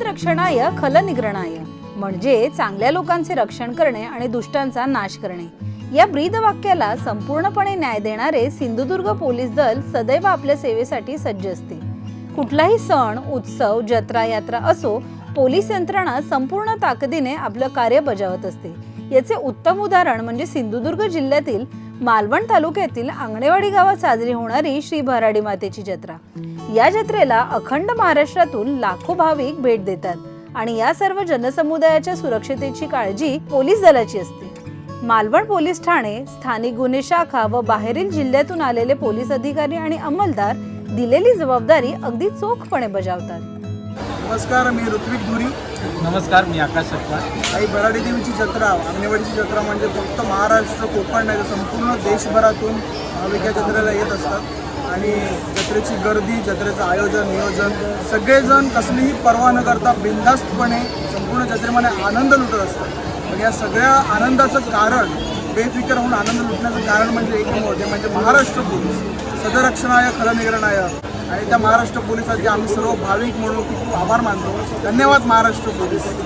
सदरक्षणाय खलनिग्रणाय. म्हणजे चांगल्या लोकांचे रक्षण करणे आणि दुष्टांचा नाश करणे. या ब्रीद वाक्याला संपूर्णपणे न्याय देणारे सिंधुदुर्ग पोलीस दल सदैव आपल्या सेवेसाठी सज्ज असते. कुठलाही सण उत्सव जत्रा यात्रा असो पोलीस यंत्रणा संपूर्ण ताकदीने आपलं कार्य बजावत असते. याचे उत्तम उदाहरण म्हणजे सिंधुदुर्ग जिल्ह्यातील मालवण तालुक्यातील आंगणेवाडी गावात साजरी होणारी श्री भराडी मातेची जत्रा. या जत्रेला अखंड महाराष्ट्रातून लाखो भाविक भेट देतात आणि या सर्व जनसमुदायाच्या सुरक्षतेची काळजी पोलीस दलाची असते. मालवण पोलीस ठाणे स्थानिक गुन्हे शाखा व बाहेरील जिल्ह्यातून आलेले पोलीस अधिकारी आणि अंमलदार दिलेली जबाबदारी अगदी चोखपणे बजावतात. नमस्कार मी ऋत्विक धुरी. नमस्कार मी आकाश सटवार आई बराडी देवीची जत्रा अंगणवाडीची जत्रा म्हणजे फक्त महाराष्ट्र कोकण नाही तर संपूर्ण देशभरातून भाविक या जत्रेला येत असतात. आणि जत्रेची गर्दी जत्रेचं आयोजन नियोजन सगळेजण कसलीही पर्वा न करता बिनधास्तपणे संपूर्ण जत्रेमध्ये आनंद लुटत असतात. पण या सगळ्या आनंदाचं कारण बेफिकर होऊन आनंद लुटण्याचं कारण म्हणजे एक मोठे म्हणजे महाराष्ट्र पोलीस. सदरक्षणाय खलनिग्रणाय आणि त्या महाराष्ट्र पोलिसांचे आम्ही सर्व भाविक म्हणून खूप आभार मानतो. धन्यवाद महाराष्ट्र पोलीस.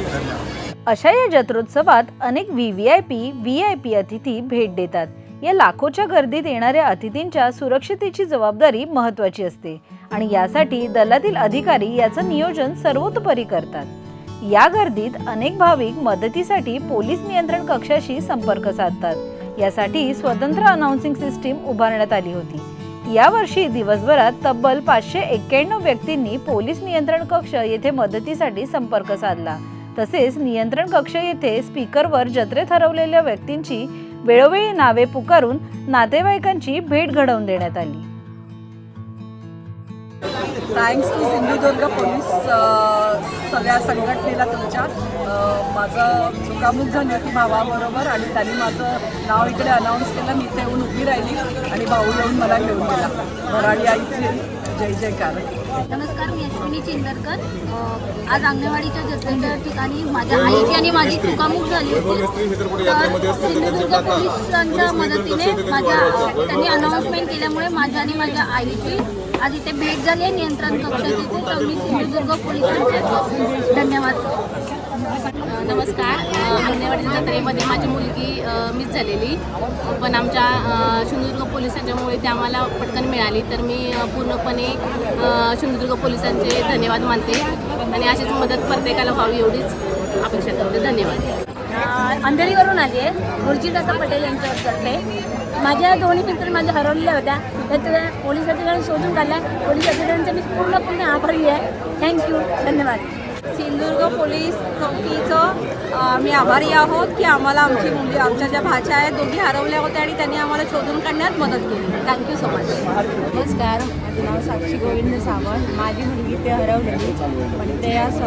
अशा या जत्रोत्सवात अनेक V V I P V I P अतिथी भेट देतात. या लाखोच्या गर्दीत येणाऱ्या अतिथींच्या सुरक्षतेची जबाबदारी महत्वाची असते. आणि यासाठी दलातील अधिकारी याचं नियोजन सर्वतोपरी करतात. या गर्दीत अनेक भाविक मदतीसाठी पोलीस नियंत्रण कक्षाशी संपर्क साधतात. यासाठी स्वतंत्र अनाउन्सिंग सिस्टीम उभारण्यात आली होती. यावर्षी दिवसभरात तब्बल पाचशे एक्क्याण्णव व्यक्तींनी पोलीस नियंत्रण कक्ष येथे मदतीसाठी संपर्क साधला. तसेच नियंत्रण कक्ष येथे स्पीकरवर जत्रेत हरवलेल्या व्यक्तींची वेळोवेळी नावे पुकारून नातेवाईकांची भेट घडवून देण्यात आली. थँक्स टू सिंधुदुर्ग पोलीस सगळ्या संघटनेला तुमच्या माझं चुकामुक झाली होती भावाबरोबर आणि त्यांनी माझं नाव इकडे अनाऊन्स केलं मी इथे येऊन उभी राहिली आणि भाऊ येऊन मला घेऊन गेला. मराठी आईची जय जयकार. नमस्कार मी अश्विनी चिंदरकर. आज अंगणवाडीच्या जत्रेच्या ठिकाणी माझ्या आईची आणि माझी चुकामुक झाली होती. तर सिंधुदुर्ग पोलिसांच्या मदतीने माझ्या त्यांनी अनाऊन्समेंट केल्यामुळे माझ्या आणि माझ्या आईची आज इथे भेट झाली आहे नियंत्रण कक्षाची तिथे. तर सिंधुदुर्ग पोलिसांचे धन्यवाद. नमस्कार. अ, जत्रेमध्ये माझी मुलगी मिस झालेली. पण आमच्या सिंधुदुर्ग पोलिसांच्यामुळे ती आम्हाला पटकन मिळाली. तर मी पूर्णपणे सिंधुदुर्ग पोलिसांचे धन्यवाद मानते. आणि अशीच मदत प्रत्येकाला व्हावी एवढीच अपेक्षा करते. धन्यवाद. अंधेरीवरून आली आहे. गुरुजीदादा पटेल यांच्यातर्फे माझ्या दोन्ही मित्र माझ्या हरवलेल्या होत्या. त्या त्या पोलीस अधिकाऱ्यांनी शोधून काढल्या पोलीस अधिकाऱ्यांचा मी पूर्णपणे आभारी आहे. थँक्यू धन्यवाद. सिंधुदुर्ग पोलीस चौकीचं आम्ही आभारी आहोत की आम्हाला आमची मुली आमच्या ज्या भाच्या आहेत दोघी हरवल्या होत्या आणि त्यांनी आम्हाला शोधून काढण्यात मदत केली. थँक्यू सो मच नमस्कार. माझं नाव साक्षी गोविंद सावंत. माझी मुलगी ते हरवलेली. पण ते या स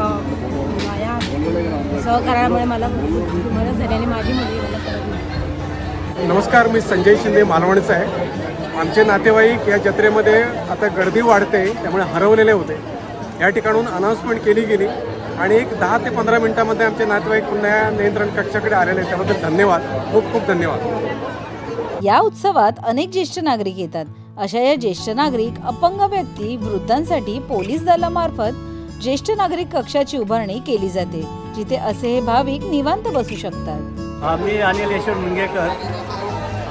या सहकार्यामुळे मला मदत झाली आणि माझी मुलगी मला. नमस्कार मी संजय शिंदे मालवणचा आहे. आमचे नातेवाईक या जत्रेमध्ये आता गर्दी वाढते त्यामुळे हरवलेले होते. या ठिकाणून अनाऊन्समेंट केली गेली. आणि एक दहा ते पंधरा मिनिटामध्ये आमचे नातेवाईक पुन्हा या नियंत्रण कक्षाकडे आलेले आहेत. त्याबद्दल धन्यवाद. खूप खूप धन्यवाद. या उत्सवात अनेक ज्येष्ठ नागरिक येतात. अशा या ज्येष्ठ नागरिक अपंग व्यक्ती वृद्धांसाठी पोलीस दलामार्फत ज्येष्ठ नागरिक कक्षाची उभारणी केली जाते जिथे असे हे भाविक निवांत बसू शकतात. मी अनिल यशवंत मुंगेकर.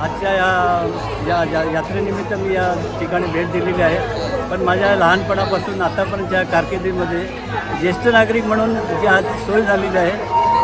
आजच्या या या या- यात्रेनिमित्त मी या ठिकाणी भेट दिलेली आहे. पण माझ्या लहानपणापासून आतापर्यंतच्या कारकिर्दीमध्ये ज्येष्ठ नागरिक म्हणून जी आज सोय झालेली आहे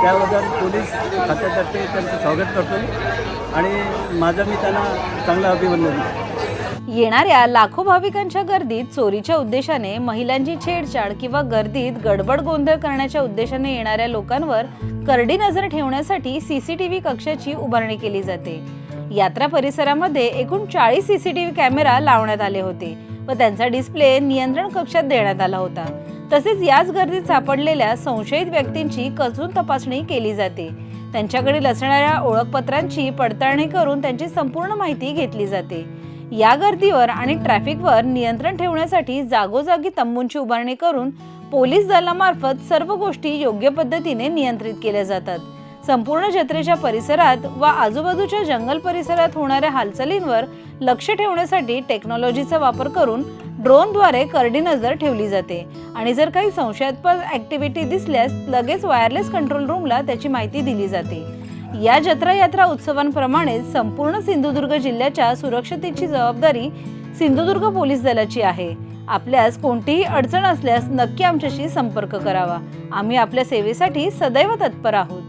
त्याबद्दल पोलीस खात्यातर्फे त्यांचं स्वागत करतो आणि माझं मी त्यांना चांगलं अभिनंदन येणाऱ्या लाखो भाविकांच्या गर्दीत चोरीच्या उद्देशाने महिलांची छेडछाड किंवा गर्दीत गडबड गोंधळ करण्याच्या उद्देशाने येणाऱ्या लोकांवर करडी नजर ठेवण्यासाठी सीसीटीव्ही कक्षाची उभारणी केली जाते. यात्रा परिसरामध्ये एकूण चाळीस सीसीटीव्ही कॅमेरा लावण्यात आले होते. व त्यांचा डिस्प्ले नियंत्रण कक्षात देण्यात आला होता. तसेच याच गर्दीत सापडलेल्या संशयित व्यक्तींची कसून तपासणी केली जाते. त्यांच्याकडील असणाऱ्या ओळखपत्रांची पडताळणी करून त्यांची संपूर्ण माहिती घेतली जाते. या गर्दीवर आणि ट्रॅफिकवर नियंत्रण ठेवण्यासाठी जागोजागी तंबूंची उभारणी करून पोलीस दलामार्फत सर्व गोष्टी योग्य पद्धतीने नियंत्रित केल्या जातात. संपूर्ण जत्रेच्या परिसरात व आजूबाजूच्या जंगल परिसरात होणाऱ्या हालचालींवर लक्ष ठेवण्यासाठी टेक्नॉलॉजीचा वापर करून ड्रोनद्वारे करडी नजर ठेवली जाते. आणि जर काही संशयास्पद ॲक्टिव्हिटी दिसल्यास लगेच वायरलेस कंट्रोल रूमला त्याची माहिती दिली जाते. या जत्रा यात्रा उत्सवांप्रमाणेच संपूर्ण सिंधुदुर्ग जिल्ह्याच्या सुरक्षतेची जबाबदारी सिंधुदुर्ग पोलीस दलाची आहे. आपल्यास कोणतीही अडचण असल्यास नक्की आमच्याशी संपर्क करावा. आम्ही आपल्या सेवेसाठी सदैव तत्पर आहोत.